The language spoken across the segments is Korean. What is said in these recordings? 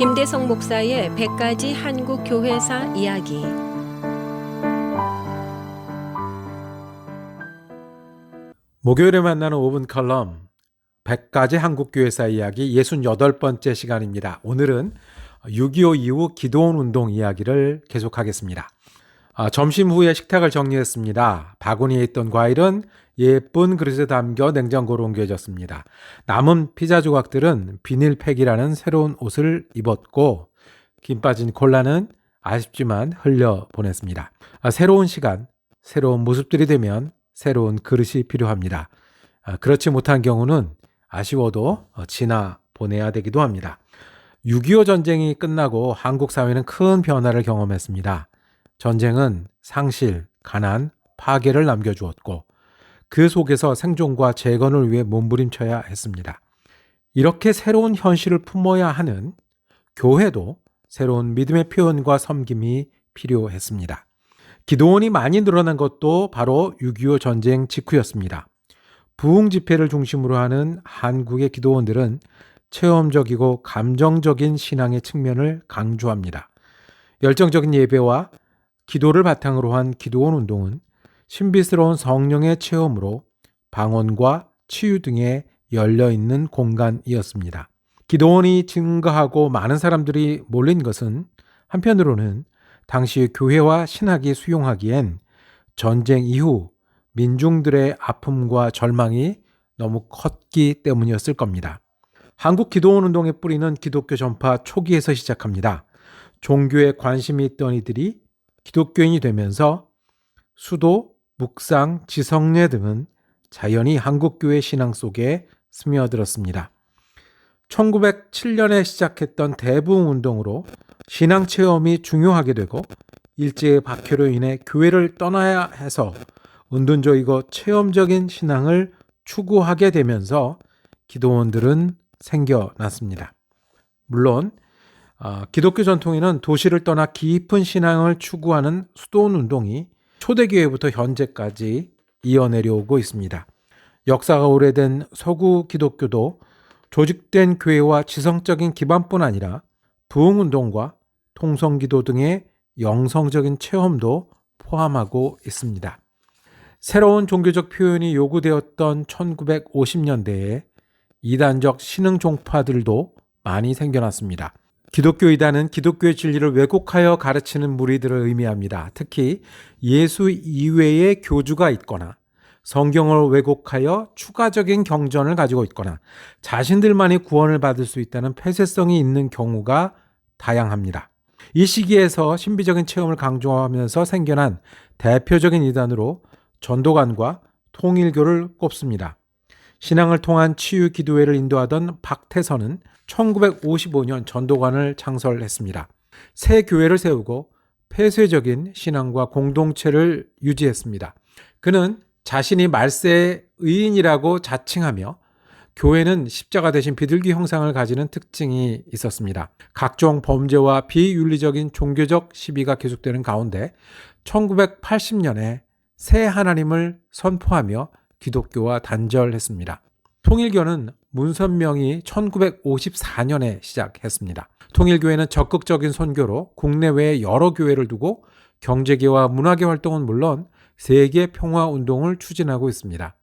김대성 목사의 100가지 한국 교회사 이야기. 목요일에 만나는 5분 칼럼 100가지 한국 교회사 이야기 68번째 시간입니다. 오늘은 6.25 이후 기도원 운동 이야기를 계속하겠습니다. 아, 점심 후에 식탁을 정리했습니다. 바구니에 있던 과일은 예쁜 그릇에 담겨 냉장고로 옮겨졌습니다. 남은 피자 조각들은 비닐팩이라는 새로운 옷을 입었고 김 빠진 콜라는 아쉽지만 흘려 보냈습니다. 아, 새로운 시간, 새로운 모습들이 되면 새로운 그릇이 필요합니다. 아, 그렇지 못한 경우는 아쉬워도 어, 지나 보내야 되기도 합니다. 6.25 전쟁이 끝나고 한국 사회는 큰 변화를 경험했습니다. 전쟁은 상실, 가난, 파괴를 남겨주었고 그 속에서 생존과 재건을 위해 몸부림쳐야 했습니다. 이렇게 새로운 현실을 품어야 하는 교회도 새로운 믿음의 표현과 섬김이 필요했습니다. 기도원이 많이 늘어난 것도 바로 6.25 전쟁 직후였습니다. 부흥 집회를 중심으로 하는 한국의 기도원들은 체험적이고 감정적인 신앙의 측면을 강조합니다. 열정적인 예배와 기도를 바탕으로 한 기도원 운동은 신비스러운 성령의 체험으로 방언과 치유 등에 열려 있는 공간이었습니다. 기도원이 증가하고 많은 사람들이 몰린 것은 한편으로는 당시 교회와 신학이 수용하기엔 전쟁 이후 민중들의 아픔과 절망이 너무 컸기 때문이었을 겁니다. 한국 기도원 운동의 뿌리는 기독교 전파 초기에서 시작합니다. 종교에 관심이 있던 이들이 기독교인이 되면서 수도, 묵상, 지성례 등은 자연히 한국교회 신앙 속에 스며들었습니다. 1907년에 시작했던 대부흥 운동으로 신앙 체험이 중요하게 되고 일제의 박해로 인해 교회를 떠나야 해서 은둔적이고 체험적인 신앙을 추구하게 되면서 기도원들은 생겨났습니다. 물론 어, 기독교 전통에는 도시를 떠나 깊은 신앙을 추구하는 수도원 운동이 초대교회부터 현재까지 이어내려오고 있습니다. 역사가 오래된 서구 기독교도 조직된 교회와 지성적인 기반뿐 아니라 부흥운동과 통성기도 등의 영성적인 체험도 포함하고 있습니다. 새로운 종교적 표현이 요구되었던 1950년대에 이단적 신흥 종파들도 많이 생겨났습니다. 기독교 이단은 기독교의 진리를 왜곡하여 가르치는 무리들을 의미합니다. 특히 예수 이외의 교주가 있거나 성경을 왜곡하여 추가적인 경전을 가지고 있거나 자신들만이 구원을 받을 수 있다는 폐쇄성이 있는 경우가 다양합니다. 이 시기에서 신비적인 체험을 강조하면서 생겨난 대표적인 이단으로 전도관과 통일교를 꼽습니다. 신앙을 통한 치유 기도회를 인도하던 박태선은 1955년 전도관을 창설했습니다. 새 교회를 세우고 폐쇄적인 신앙과 공동체를 유지했습니다. 그는 자신이 말세의 의인이라고 자칭하며 교회는 십자가 대신 비둘기 형상을 가지는 특징이 있었습니다. 각종 범죄와 비윤리적인 종교적 시비가 계속되는 가운데 1980년에 새 하나님을 선포하며 기독교와 단절했습니다. 통일교는 문선명이 1954년에 시작했습니다. 통일교회는 적극적인 선교로 국내외에 여러 교회를 두고 경제계와 문화계 활동은 물론 세계 평화 운동을 추진하고 있습니다.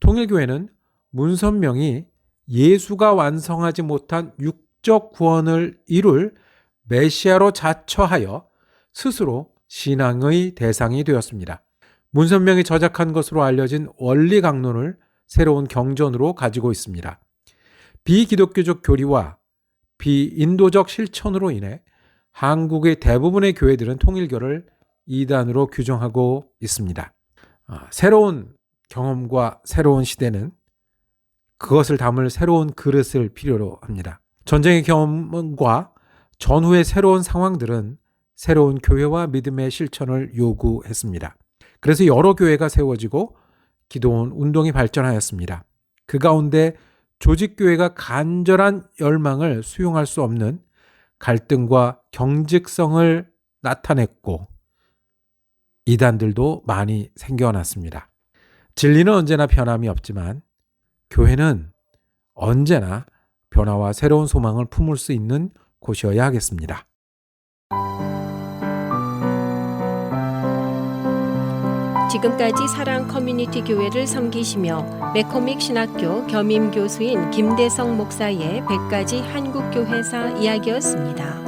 통일교회는 문선명이 예수가 완성하지 못한 육적 구원을 이룰 메시아로 자처하여 스스로 신앙의 대상이 되었습니다. 문선명이 저작한 것으로 알려진 원리 강론을 새로운 경전으로 가지고 있습니다. 비기독교적 교리와 비인도적 실천으로 인해 한국의 대부분의 교회들은 통일교를 이단으로 규정하고 있습니다. 아, 새로운 경험과 새로운 시대는 그것을 담을 새로운 그릇을 필요로 합니다. 전쟁의 경험과 전후의 새로운 상황들은 새로운 교회와 믿음의 실천을 요구했습니다. 그래서 여러 교회가 세워지고 기도원 운동이 발전하였습니다. 그 가운데 조직교회가 간절한 열망을 수용할 수 없는 갈등과 경직성을 나타냈고 이단들도 많이 생겨났습니다. 진리는 언제나 변함이 없지만 교회는 언제나 변화와 새로운 소망을 품을 수 있는 고셔야 하겠습니다. 지금까지 사랑 커뮤니티 교회를 섬기시며 매코믹 신학교 겸임 교수인 김대성 목사의 100가지 한국 교회사 이야기였습니다.